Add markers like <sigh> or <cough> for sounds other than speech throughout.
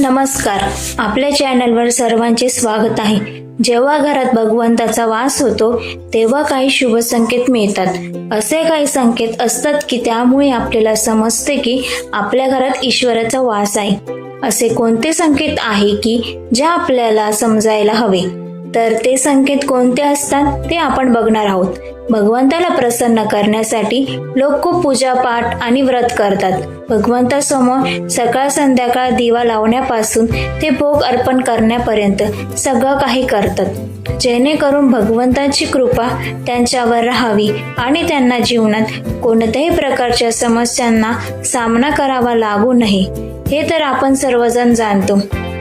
नमस्कार. आपल्या चॅनलवर सर्वांचे स्वागत आहे. जेव्हा घरात भगवंताचा वास होतो तेव्हा काही शुभ संकेत मिळतात. असे काही संकेत असतात की त्यामुळे आपल्याला समजते की आपल्या घरात ईश्वराचा वास आहे. असे कोणते संकेत आहे की जे आपल्याला समजायला हवे? तर ते संकेत कोणते असतात ते आपण बघणार आहोत. भगवंताला प्रसन्न करण्यासाठी लोक खूप पूजापाठ आणि व्रत करतात. भगवंतासमोर सकाळ संध्याकाळ दिवा लावण्यापासून ते भोग अर्पण करण्यापर्यंत सगळं काही करतात. जेणेकरून भगवंताची कृपा त्यांच्यावर राहावी आणि त्यांना जीवनात कोणत्याही प्रकारच्या समस्यांना सामना करावा लागू नये. हे तर आपण सर्वजण जाणतो.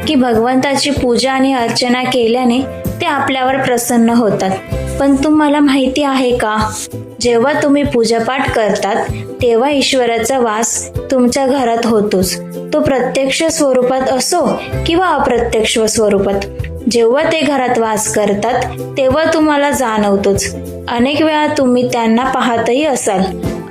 की भगवंताची पूजा आणि अर्चना केल्याने ते आपल्यावर प्रसन्न होतात. पण तुम्हाला माहिती आहे का? जेव्हा तुम्ही पूजापाठ करतात तेव्हा ईश्वराचा वास तुमच्या घरात होतोच. तो प्रत्यक्ष स्वरूपात असो किंवा अप्रत्यक्ष स्वरूपात. जेव्हा ते घरात वास करतात तेव्हा तुम्हाला जाणवतोच. अनेक वेळा तुम्ही त्यांना पाहतही असाल.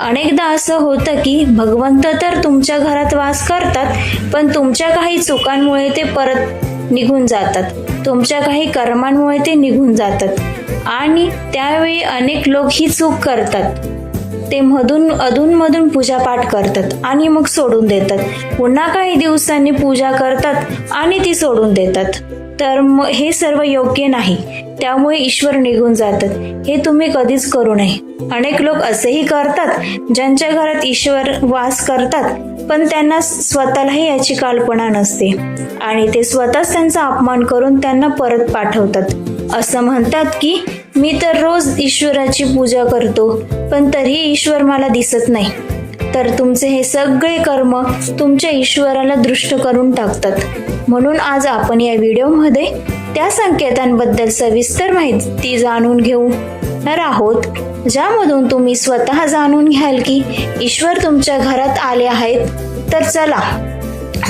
अनेकदा असं होतं की भगवंत तर तुमच्या घरात वास करतात पण तुमच्या काही चुकांमुळे ते परत निघून जातात. तुमच्या काही कर्मांमुळे ते निघून जातात. आणि त्यावेळी अनेक लोक ही चूक करतात. ते मधून अधूनमधून पूजापाठ करतात आणि मग सोडून देतात. पुन्हा काही दिवसांनी पूजा करतात आणि ती सोडून देतात. तर मग हे सर्व योग्य नाही. त्यामुळे ईश्वर निघून जातात. हे तुम्ही कधीच करू नये. अनेक लोक असेही करतात ज्यांच्या घरात ईश्वर वास करतात पण त्यांना स्वतःलाही याची कल्पना नसते. आणि ते स्वतःच त्यांचा अपमान करून त्यांना परत पाठवतात. असं म्हणतात की मी तर रोज ईश्वराची पूजा करतो पण तरीही ईश्वर मला दिसत नाही. तर तुमचे हे सगळे कर्म तुमच्या ईश्वराला दृष्ट करून टाकतात. म्हणून आज आपण या व्हिडिओमध्ये त्या संकेतांबद्दल सविस्तर माहिती जाणून घेणार आहोत ज्यामधून तुम्ही स्वतः जाणून घ्याल की ईश्वर तुमच्या घरात आले आहेत. तर चला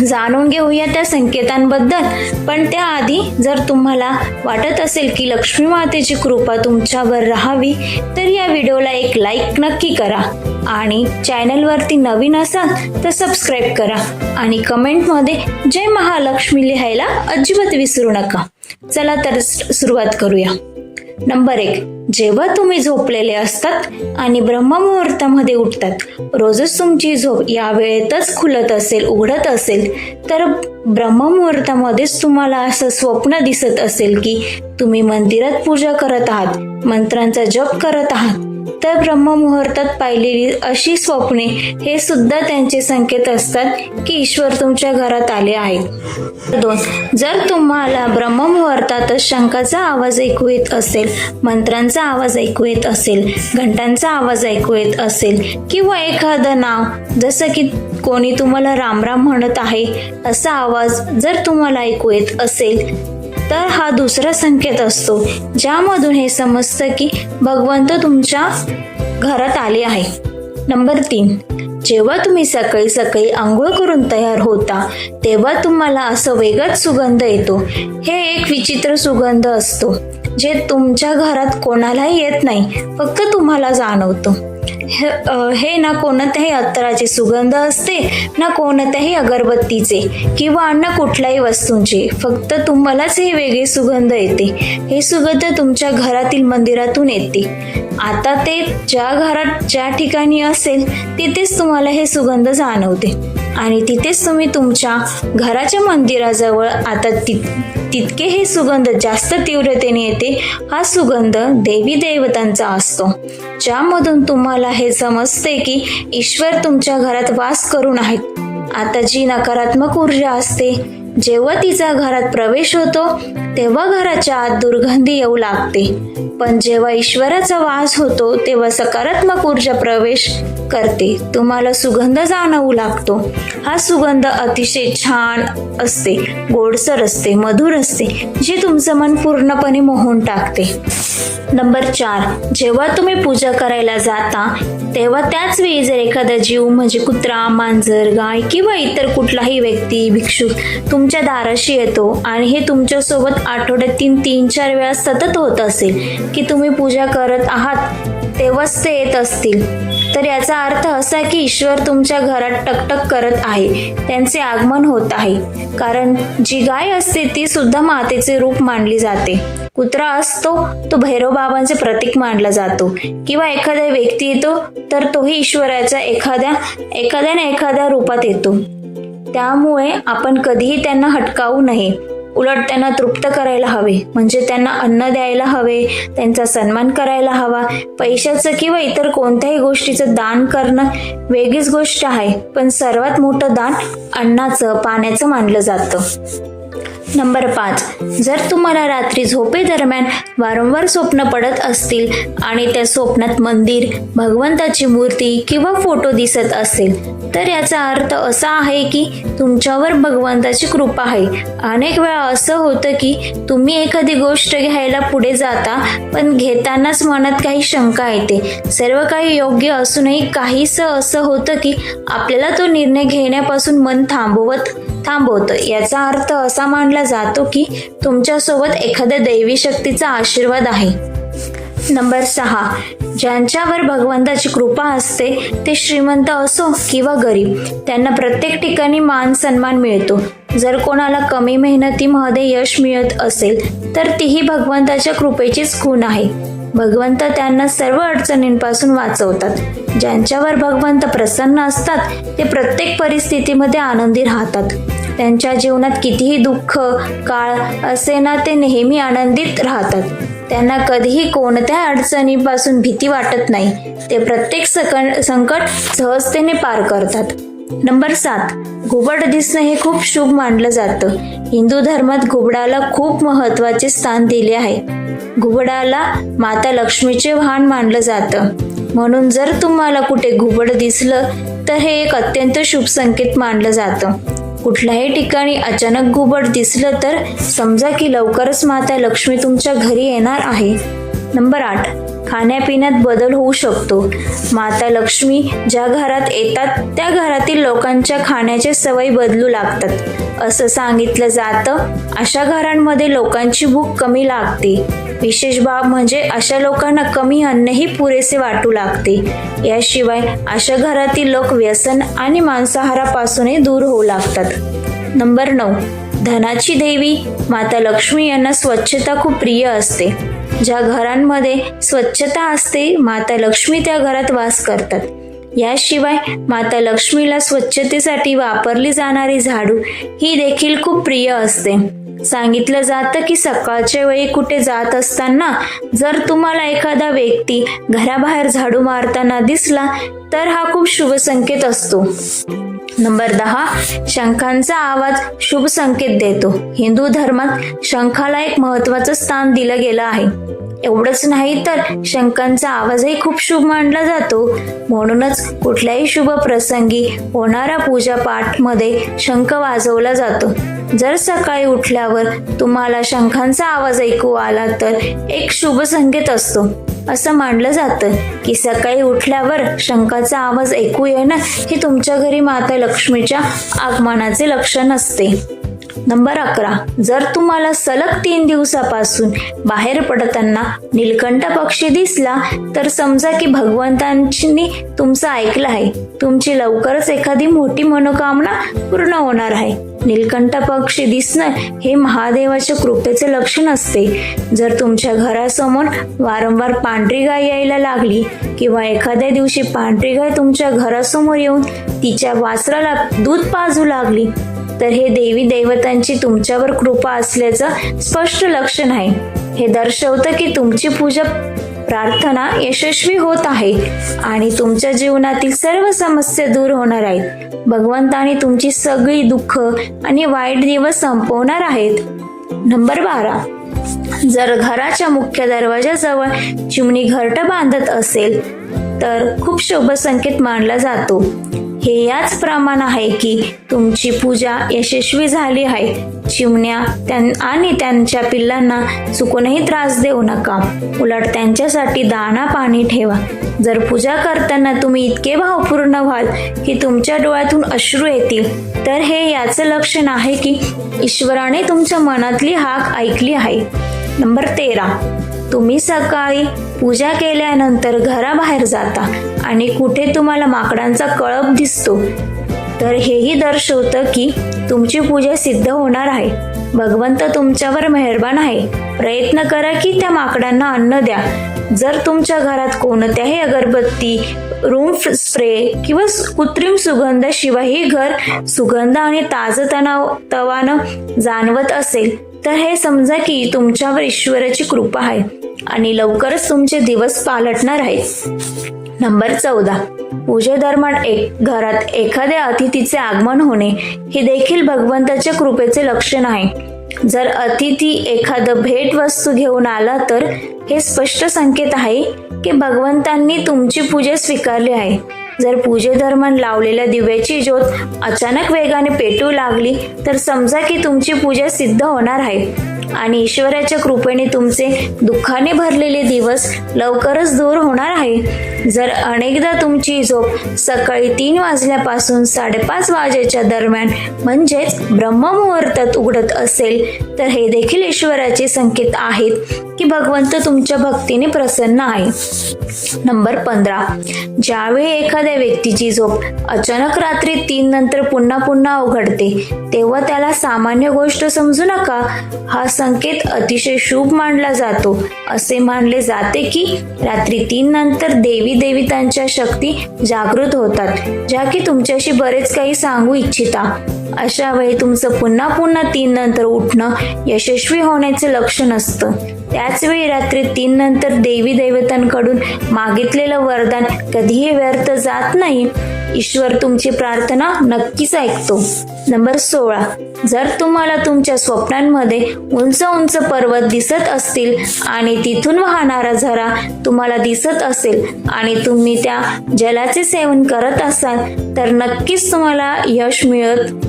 जाणून घेऊया त्या संकेतांबद्दल. पण त्याआधी जर तुम्हाला वाटत असेल की लक्ष्मी मातेची कृपा तुमच्यावर राहावी तर या व्हिडिओला एक लाईक नक्की करा आणि चॅनलवरती नवीन असाल तर सबस्क्राईब करा आणि कमेंटमध्ये जय महालक्ष्मी लिहायला अजिबात विसरू नका. चला तर सुरुवात करूया. नंबर एक. जेव्हा तुम्ही झोपलेले असतात आणि ब्रह्ममुहूर्तामध्ये उठतात रोजच तुमची झोप या वेळेतच खुलत असेल उघडत असेल तर ब्रह्ममुहूर्तामध्येच तुम्हाला असं स्वप्न दिसत असेल की तुम्ही मंदिरात पूजा करत आहात मंत्रांचा जप करत आहात तर ब्रह्ममुहूर्तात पाहिलेली अशी स्वप्ने हे सुद्धा त्यांचे संकेत असतात की ईश्वर तुमच्या घरात आले आहेत. दोन जर तुम्हाला ब्रह्ममुहूर्तातच शंकाचा आवाज ऐकू येत असेल मंत्रांचा आवाज ऐकू येत असेल घंटांचा आवाज ऐकू येत असेल किंवा एखादं नाव जसं की कोणी तुम्हाला रामराम म्हणत आहे असा आवाज जर तुम्हाला ऐकू येत असेल तर हा दुसरा संकेत असतो ज्यामधून हे समजतं की भगवंत तुमच्या घरात आले आहे. नंबर तीन जेव्हा तुम्ही सकाळी सकाळी आंघोळ करून तयार होता तेव्हा तुम्हाला असं वेगळाच सुगंध येतो. हे एक विचित्र सुगंध असतो. जे तुमच्या घरात कोणालाही येत नाही फक्त तुम्हाला जाणवतो. हे हे ना कोणत्याही अत्तराचे सुगंध असते ना कोणत्याही अगरबत्तीचे किंवा ना कुठल्याही वस्तूंचे फक्त तुम्हालाच हे वेगळे सुगंध येते. हे सुगंध तुमच्या घरातील मंदिरातून येते. आता ते ज्या घरात ज्या ठिकाणी असेल तिथेच तुम्हाला हे सुगंध जाणवते. आणि तिथेच तुम्ही तुमच्या घराच्या मंदिराजवळ आता ति तितके हे सुगंध जास्त तीव्रतेने येते हा सुगंध देवी देवतांचा असतो. ज्यामधून तुम्हाला हे समजते की ईश्वर तुमच्या घरात वास करून आहेत आता जी नकारात्मक ऊर्जा असते जेव्हा तिचा घरात प्रवेश होतो तेव्हा घराच्या आत दुर्गंधी येऊ लागते. पण जेव्हा ईश्वराचा वास होतो तेव्हा सकारात्मक ऊर्जा प्रवेश करते. तुम्हाला सुगंध जाणवू लागतो. हा सुगंध अतिशय छान असते गोडसर असते मधुर असते जे तुमचं मन पूर्णपणे मोहून टाकते. नंबर चार जेव्हा तुम्ही पूजा करायला जाता तेव्हा त्याच वेळी जर एखादा जीव म्हणजे कुत्रा मांजर गाय किंवा इतर कुठलाही व्यक्ती भिक्षुक तुमच्या दाराशी येतो आणि हे तुमच्यासोबत आठवड्यातील तीन चार वेळा सतत होत असेल की तुम्ही पूजा करत आहात तेव्हाच ते येत असतील. तर याचा अर्थ असा की ईश्वर तुमच्या घरात टकटक करत आहे त्यांचे आगमन होत आहे. कारण जी गाय असते ती सुद्धा मातेचे रूप मानली जाते. कुत्रा असतो तो भैरव बाबांचे प्रतीक मानला जातो. किंवा एखादा व्यक्ती येतो तर तोही ईश्वराच्या एखाद्या एखाद्या ना एखाद्या रूपात येतो. त्यामुळे आपण कधीही त्यांना हटकावू नये. उलट त्यांना तृप्त करायला हवे. म्हणजे त्यांना अन्न द्यायला हवे त्यांचा सन्मान करायला हवा. पैशाचं किंवा इतर कोणत्याही गोष्टीचं दान करणं वेगळीच गोष्ट आहे. पण सर्वात मोठं दान अन्नाचं पाण्याचं मानलं जातं. नंबर पाच. जर तुम्हाला रात्री झोपेदरम्यान वारंवार स्वप्न पडत असतील आणि त्या स्वप्नात मंदिर भगवंताची मूर्ती किंवा फोटो दिसत असेल तर याचा अर्थ असा आहे की तुमच्यावर भगवंताची कृपा आहे. अनेक वेळा असं होतं की तुम्ही एखादी गोष्ट घ्यायला पुढे जाता पण घेतानाच मनात काही शंका येते. सर्व काही योग्य असूनही काहीसं असं होतं की आपल्याला तो निर्णय घेण्यापासून मन थांबवत थांबवतं. याचा अर्थ असा मानला जातो की तुमच्यासोबत एखाद्या दैवी शक्तीचा आशीर्वाद आहे. नंबर सहा. ज्यांच्यावर भगवंताची कृपा असते ते श्रीमंत असो किंवा गरीब त्यांना प्रत्येक ठिकाणी मान सन्मान मिळतो. जर कोणाला कमी मेहनतीमध्ये यश मिळत असेल तर तीही भगवंताच्या कृपेचीच खूण आहे. भगवंत त्यांना सर्व अडचणींपासून वाचवतात. ज्यांच्यावर भगवंत प्रसन्न असतात ते प्रत्येक परिस्थितीमध्ये आनंदी राहतात. त्यांच्या जीवनात कितीही दुःख काळ असे ना ते नेहमी आनंदित राहतात. त्यांना कधीही कोणत्या अडचणीपासून भीती वाटत नाही. ते प्रत्येक सकन संकट सहजतेने पार करतात. नंबर सात घुबड दिसणं हे खूप शुभ मानलं जातं. हिंदू धर्मात घुबडाला खूप महत्त्वाचे स्थान दिले आहे. घुबडाला माता लक्ष्मीचे वाहन मानलं जातं. म्हणून जर तुम्हाला कुठे घुबड दिसलं तर हे एक अत्यंत शुभ संकेत मानलं जातं. कुठल्याही ठिकाणी अचानक घुबड दिसलं तर समजा की लवकरच माता लक्ष्मी तुमच्या घरी येणार आहे. नंबर आठ खाण्यापिण्यात बदल होऊ शकतो. माता लक्ष्मी ज्या घरात येतात त्या घरातील लोकांच्या खाण्याच्या सवयी बदलू लागतात. असं सांगितलं जातं अशा घरांमध्ये लोकांची भूक कमी लागते. विशेष बाब म्हणजे अशा लोकांना कमी अन्नही पुरेसे वाटू लागते. याशिवाय अशा घरातील लोक व्यसन आणि मांसाहारापासूनही दूर होऊ लागतात. नंबर नऊ. धनाची देवी माता लक्ष्मी यांना स्वच्छता खूप प्रिय असते. ज्या घरांमध्ये स्वच्छता असते माता लक्ष्मी त्या घरात वास करतात. याशिवाय माता लक्ष्मीला स्वच्छतेसाठी वापरली जाणारी झाडू ही देखील खूप प्रिय असते. सांगितलं जातं की सकाळच्या वेळी कुठे जात असताना जर तुम्हाला एखादा व्यक्ती घराबाहेर झाडू मारताना दिसला तर हा खूप शुभ संकेत असतो. नंबर दहा शंखांचा आवाज शुभ संकेत देतो. हिंदू धर्मात शंखाला एक महत्वाचं स्थान दिलं गेलं आहे. एवढंच नाही तर शंखांचा आवाजही खूप शुभ मानला जातो. म्हणूनच कुठल्याही शुभ प्रसंगी होणारा पूजा पाठमध्ये शंख वाजवला जातो. जर सकाळी उठल्यावर तुम्हाला शंखांचा आवाज ऐकू आला तर एक शुभ संकेत असतो. असं मानलं जातं की सकाळी उठल्यावर शंखाचा आवाज ऐकू येणं हे तुमच्या घरी माता लक्ष्मीच्या आगमनाचे लक्षण असते. नंबर अकरा. जर तुम्हाला सलग तीन दिवसापासून बाहेर पडताना नीलकंठ पक्षी दिसला तर समजा की भगवंतांनी तुमचं ऐकलं आहे. तुमची लवकरच एखादी मोठी मनोकामना पूर्ण होणार आहे. नीलकंठ पक्षी दिसणं हे महादेवाच्या कृपेचे लक्षण असते. जर तुमच्या घरासमोर वारंवार पांढरी गाय यायला लागली किंवा एखाद्या दिवशी पांढरी गाय तुमच्या घरासमोर येऊन तिच्या वासराला दूध पाजू लागली तर हे देवी देवतांची तुमच्यावर कृपा असल्याचं स्पष्ट लक्षण आहे. हे दर्शवतं की तुमची पूजा प्रार्थना यशस्वी होत आहे आणि तुमच्या जीवनातील सर्व समस्या दूर होणार आहेत. भगवंताने तुमची सगळी दुःख आणि वाईट दिवस संपवणार आहेत. नंबर बारा. जर घराच्या मुख्य दरवाजाजवळ चिमणी घरट बांधत असेल तर खूप शुभ संकेत मानला जातो. हे याच प्रमाण आहे की तुमची पूजा यशस्वी झाली आहे. चिमण्या त्यां आणि त्यांच्या पिल्लांना चुकूनही त्रास देऊ नका. उलट त्यांच्यासाठी दाणा पाणी ठेवा. जर पूजा करताना तुम्ही इतके भावपूर्ण व्हाल की तुमच्या डोळ्यातून अश्रू येतील तर हे याचं लक्षण आहे की ईश्वराने तुमच्या मनातली हाक ऐकली आहे. नंबर तेरा. तुम्ही सकाळी पूजा केल्यानंतर घराबाहेर जाता आणि कुठे तुम्हाला माकडांचा कळप दिसतो तर हेही दर्शवतं की तुमची पूजा सिद्ध होणार आहे. भगवंत तुमच्यावर मेहरबान आहे. प्रयत्न करा की त्या माकडांना अन्न द्या. जर तुमच्या घरात कोणत्याही अगरबत्ती रूम स्प्रे किंवा कृत्रिम सुगंधाशिवायही घर सुगंध आणि ताजतणाव तवानं जाणवत असेल तर हे समजा की तुमच्यावर ईश्वराची कृपा आहे. आणि लवकरच तुमचे दिवस पालटणार आहेत. नंबर चौदा. पूजेदरम्यान एक घरात एखाद्या अतिथीचे आगमन होणे हे देखील भगवंताच्या कृपेचे लक्षण आहे. जर अतिथी एखादं भेट वस्तू घेऊन आला तर हे स्पष्ट संकेत आहे की भगवंतांनी तुमची पूजा स्वीकारली आहे. जर पूजेदरम्यान लावलेल्या दिव्याची ज्योत अचानक वेगाने पेटू लागली तर समजा की तुमची पूजा सिद्ध होणार आहे. आणि ईश्वराच्या कृपेने तुमचे दुःखाने भरलेले दिवस लवकरच दूर होणार आहे. जर अनेकदा तुमची झोप सकाळी तीन वाजल्यापासून साडेपाच वाजेच्या दरम्यान म्हणजेच ब्रह्ममुहूर्तात उघडत असेल तर हे देखील ईश्वराचे संकेत आहेत की भगवंत तुमच्या भक्तीने प्रसन्न आहे. नंबर पंधरा. ज्यावेळी एखाद्या व्यक्तीची झोप अचानक रात्री तीन नंतर पुन्हा पुन्हा उघडते तेव्हा त्याला सामान्य गोष्ट समजू नका. हा संकेत अतिशय शुभ मानला जातो. असे मानले जाते की रात्री तीन नंतर देवी देवितांच्या शक्ती जागृत होतात. ज्या की तुमच्याशी बरेच काही सांगू इच्छिता. अशा वेळी तुमचं पुन्हा पुन्हा तीन नंतर उठणं यशस्वी होण्याचे लक्षण असतं. त्याचवेळी रात्री तीन नंतर देवी देवतांकडून मागितलेलं वरदान कधीही व्यर्थ जात नाही. ईश्वर तुमची प्रार्थना नक्कीच ऐकतो. नंबर सोळा. जर तुम्हाला तुमच्या स्वप्नांमध्ये उंच उंच पर्वत दिसत असतील आणि तिथून वाहणारा झरा तुम्हाला दिसत असेल आणि तुम्ही त्या जलाचे सेवन करत असाल तर नक्कीच तुम्हाला यश मिळत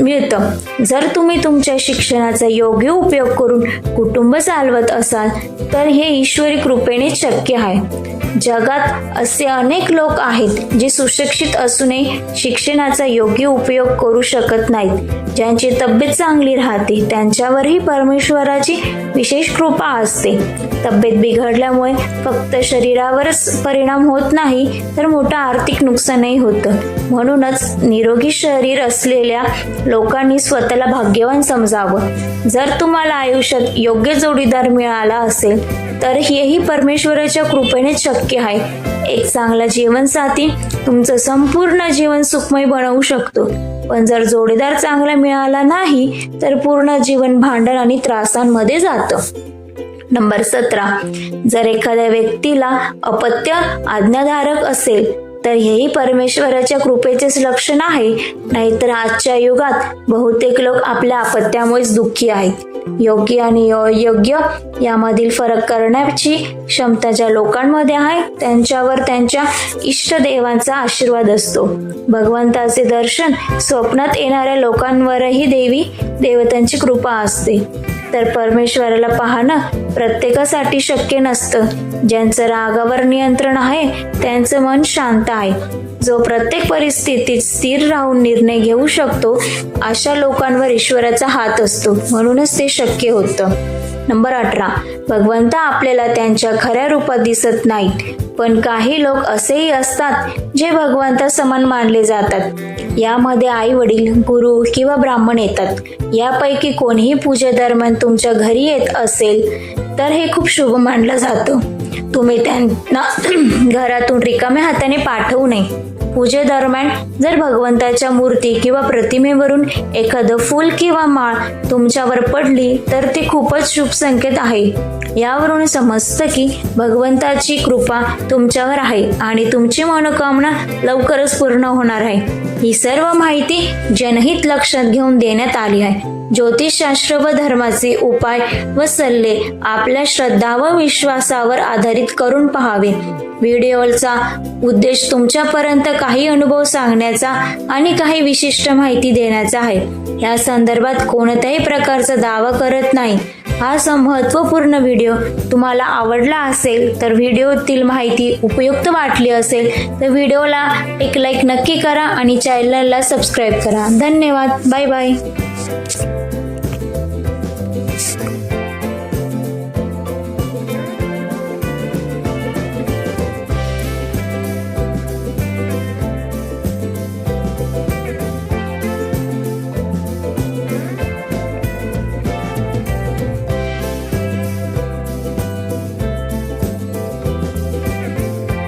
मिळतं. जर तुम्ही तुमच्या शिक्षणाचा योग्य उपयोग करून कुटुंब चालवत असाल तर हे ईश्वरी कृपेनेच शक्य आहे. जगात असे अनेक लोक आहेत जे सुशिक्षित असूनही शिक्षणाचा योग्य उपयोग करू शकत नाहीत. ज्यांची तब्येत चांगली राहते त्यांच्यावरही परमेश्वराची विशेष कृपा असते. तब्येत बिघडल्यामुळे फक्त शरीरावरच परिणाम होत नाही तर मोठं आर्थिक नुकसानही होतं. म्हणूनच निरोगी शरीर असलेल्या लोकांनी स्वतःला भाग्यवान समजावं. जर तुम्हाला आयुष्यात योग्य जोडीदार मिळाला असेल तर हेही परमेश्वराच्या कृपेनेच शक्य शक्य आहे. एक चांगला जीवनसाथी तुमचं संपूर्ण जीवन सुखमय बनवू शकतो. पण जर जोडीदार चांगला मिळाला नाही तर पूर्ण जीवन भांडण आणि त्रासांमध्ये जातं. नंबर सतरा. जर एखाद्या व्यक्तीला अपत्य आज्ञाधारक असेल तर हेही परमेश्वराच्या कृपेचेच लक्षण आहे. नाहीतर आजच्या युगात बहुतेक लोक आपल्या अपत्यामुळेच दुःखी आहेत. योग्य आणि अयोग्य यामधील फरक करण्याची क्षमता ज्या लोकांमध्ये आहे त्यांच्यावर त्यांच्या इष्टदेवांचा आशीर्वाद असतो. भगवंताचे दर्शन स्वप्नात येणाऱ्या लोकांवरही देवी देवतांची कृपा असते. तर परमेश्वराला पाहणं प्रत्येकासाठी शक्य नसतं. ज्यांचं रागावर नियंत्रण आहे त्यांचं मन शांत आहे. जो प्रत्येक परिस्थितीत स्थिर राहून निर्णय घेऊ शकतो अशा लोकांवर ईश्वराचा हात असतो. म्हणूनच ते शक्य होतं. नंबर अठरा. भगवंत आपल्याला त्यांच्या खऱ्या रूपात दिसत नाहीत पण काही लोक असेही असतात जे भगवंता समान मानले जातात. यामध्ये आई वडील गुरु किंवा ब्राह्मण येतात. यापैकी कोणीही पूजेदरम्यान तुमच्या घरी येत असेल तर हे खूप शुभ मानलं जातं. तुम्ही त्यांना <clears throat> घरातून रिकाम्या हाताने पाठवू नये. पूजेदरम्यान जर भगवंताच्या मूर्ती किंवा प्रतिमेवरून एखादं फूल किंवा माळ तुमच्यावर पडली तर ते खूपच शुभ संकेत आहे. यावरून समजतं की भगवंताची कृपा तुमच्यावर आहे आणि तुमची मनोकामना लवकरच पूर्ण होणार आहे. ही सर्व माहिती जनहित लक्षात घेऊन देण्यात आली आहे. ज्योतिषशास्त्र व धर्माचे उपाय व सल्ले आपल्या श्रद्धा व विश्वासावर आधारित करून पहावे. व्हिडिओचा उद्देश तुमच्यापर्यंत काही अनुभव सांगण्याचा आणि काही विशिष्ट माहिती देण्याचा आहे. या संदर्भात कोणत्याही प्रकारचा दावा करत नाही. हा महत्त्वपूर्ण व्हिडिओ तुम्हाला आवडला असेल तर व्हिडिओतील माहिती उपयुक्त वाटली असेल तर व्हिडिओला एक लाईक नक्की करा आणि चॅनलला सबस्क्राईब करा. धन्यवाद. Bye bye